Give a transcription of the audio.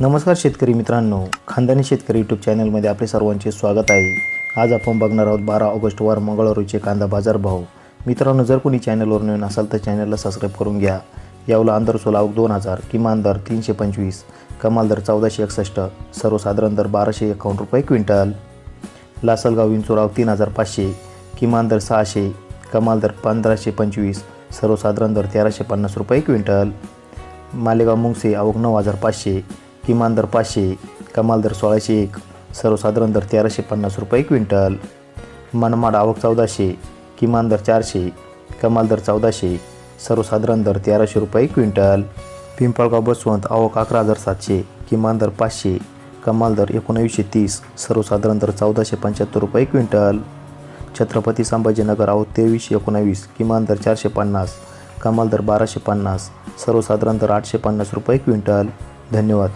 नमस्कार शेतकरी मित्रांनो. खानदानी शेतकरी यूट्यूब चॅनलमध्ये आपले सर्वांचे स्वागत आहे. आज आपण बघणार आहोत बारा ऑगस्टवर मंगळवारीचे कांदा बाजार भाव. मित्रांनो जर कोणी चॅनलवर नवीन असाल तर चॅनलला सबस्क्राईब करून घ्या. यावला अंदर सोलावक दोन हजार किमान दर तीनशे पंचवीस कमाल दर चौदाशे एकसष्ट सर्वसाधारण दर बाराशे एकावन्न रुपये क्विंटल. लासलगाव विंचुराव तीन हजार पाचशे किमान दर सहाशे कमाल दर पंधराशे पंचवीस सर्वसाधारण दर तेराशे पन्नास रुपये क्विंटल. मालेगाव मुंगसे आवक नऊ हजार पाचशे किमान दर पाचशे कमाल दर सोळाशे एक सर्वसाधारण दर तेराशे पन्नास रुपये क्विंटल. मनमाड आवक चौदाशे किमान दर चारशे कमाल दर चौदाशे सर्वसाधारण दर तेराशे रुपये क्विंटल. पिंपळगाव बसवंत आवक अकरा हजार सातशे किमान दर पाचशे कमाल दर एकोणावीसशे तीस सर्वसाधारण दर चौदाशे पंच्याहत्तर रुपये क्विंटल. छत्रपती संभाजीनगर आवक तेवीसशे एकोणावीस किमान दर चारशे पन्नास कमाल दर बाराशे पन्नास सर्वसाधारण दर आठशे पन्नास रुपये क्विंटल. धन्यवाद.